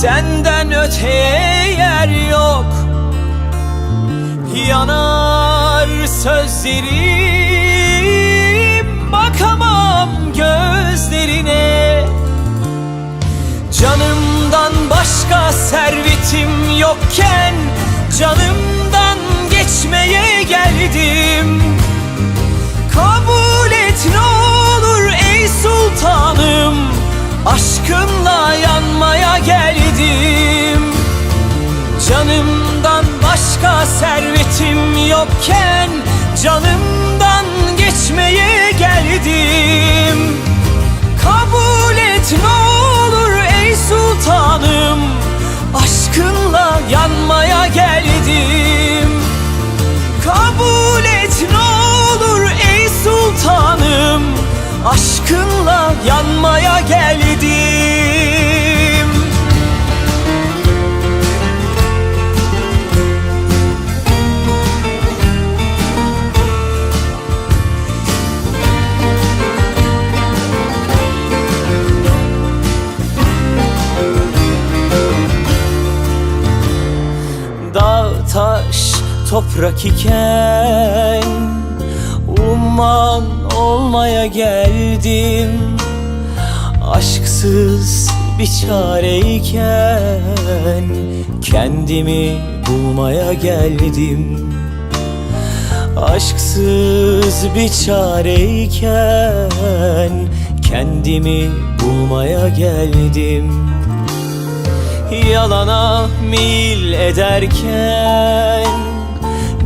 Senden öteye yer yok. Yanar sözlerim Bakamam gözlerine. Canımdan başka servetim yokken Canımdan servetim yokken Canımdan geçmeye geldim. Kabul et ne olur ey sultanım Aşkınla yanmaya geldim. Kabul et ne olur ey sultanım Aşkınla yanmaya geldim toprak iken Umman olmaya geldim Aşksız bir çareyken Kendimi bulmaya geldim Aşksız bir çareyken Kendimi bulmaya geldim Yalana mil ederken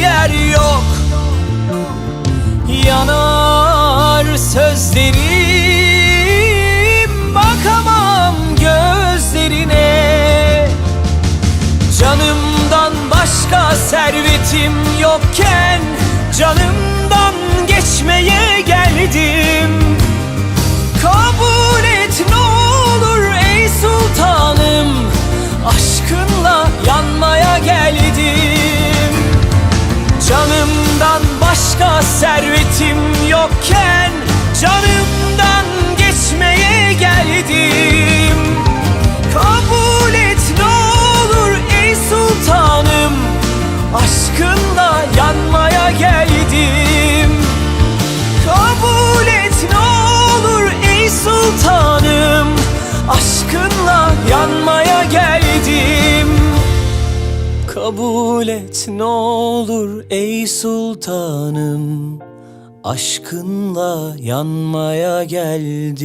yer yok. Yanar sözlerim Bakamam gözlerine. Canımdan başka servetim yokken Canımdan başka servetim yokken Canımdan geçmeye geldim Kabul et ne olur ey sultanım. Aşkınla yanmaya geldim